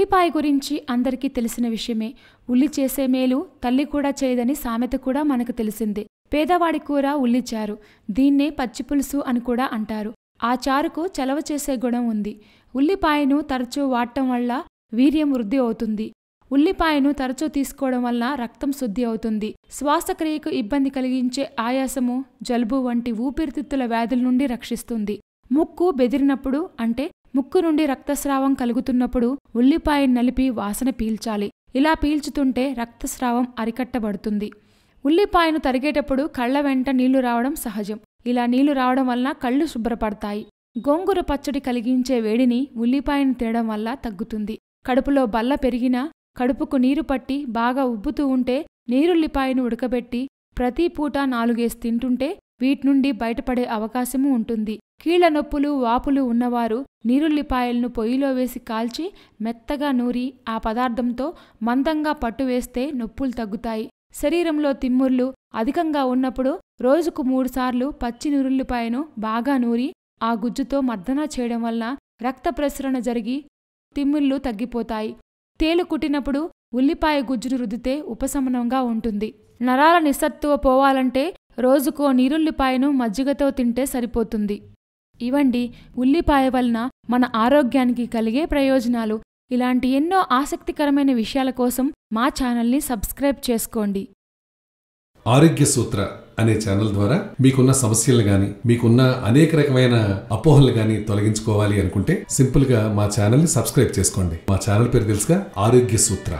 ఉల్లిపాయ గురించి అందరికీ తెలిసిన విషయమే. ఉల్లి చేసే మేలు తల్లి కూడా చేయదని సామెత కూడా మనకు తెలిసిందే. పేదవాడి కూర ఉల్లిచారు. దీన్నే పచ్చిపులుసు అని కూడా అంటారు. ఆ చారుకు చలవ చేసే గుణం ఉంది. ఉల్లిపాయను తరచూ వాడటం వల్ల వీర్యం వృద్ధి అవుతుంది. ఉల్లిపాయను తరచూ తీసుకోవడం వల్ల రక్తం శుద్ధి అవుతుంది. శ్వాసక్రియకు ఇబ్బంది కలిగించే ఆయాసము జలుబు వంటి ఊపిరితిత్తుల వ్యాధుల నుండి రక్షిస్తుంది. ముక్కు బెదిరినప్పుడు అంటే ముక్కు నుండి రక్తస్రావం కలుగుతున్నప్పుడు ఉల్లిపాయను నలిపి వాసన పీల్చాలి. ఇలా పీల్చుతుంటే రక్తస్రావం అరికట్టబడుతుంది. ఉల్లిపాయను తరిగేటప్పుడు కళ్ళ వెంట నీళ్ళు రావడం సహజం. ఇలా నీళ్ళు రావడం వలన కళ్ళు శుభ్రపడతాయి. గోంగూర పచ్చడి కలిగించే వేడిని ఉల్లిపాయను తినడం వల్ల తగ్గుతుంది. కడుపులో బల్ల పెరిగినా కడుపుకు నీరు పట్టి బాగా ఉబ్బుతూ ఉంటే నీరుల్లిపాయను ఉడకబెట్టి ప్రతి పూట నాలుగేసి తింటుంటే వీట్నుండి బయటపడే అవకాశము ఉంటుంది. కీళ్ళ నొప్పులు వాపులు ఉన్నవారు నీరుల్లిపాయలను పొయ్యిలో వేసి కాల్చి మెత్తగా నూరి ఆ పదార్థంతో మందంగా పట్టు వేస్తే నొప్పులు తగ్గుతాయి. శరీరంలో తిమ్ముర్లు అధికంగా ఉన్నప్పుడు రోజుకు మూడుసార్లు పచ్చి నురుల్లిపాయను బాగా నూరి ఆ గుజ్జుతో మర్దన చేయడం వల్ల రక్త ప్రసరణ జరిగి తిమ్మిళ్ళు తగ్గిపోతాయి. తేలు కుట్టినప్పుడు ఉల్లిపాయ గుజ్జును రుద్దితే ఉపశమనంగా ఉంటుంది. నరాల నిస్సత్తువ పోవాలంటే రోజుకో నీరుల్లిపాయను మజ్జిగతో తింటే సరిపోతుంది. ఇవండి ఉల్లిపాయ వలన మన ఆరోగ్యానికి కలిగే ప్రయోజనాలు. ఇలాంటి ఎన్నో ఆసక్తికరమైన విషయాల కోసం మా ఛానల్ని సబ్స్క్రైబ్ చేసుకోండి. ఆరోగ్య సూత్ర అనే ఛానల్ ద్వారా మీకున్న సమస్యలు గాని మీకున్న అనేక రకమైన అపోహలు గాని తొలగించుకోవాలి అనుకుంటే సింపుల్గా మా ఛానల్ని సబ్స్క్రైబ్ చేసుకోండి. మా ఛానల్ పేరు తెలుసుగా ఆరోగ్య సూత్ర.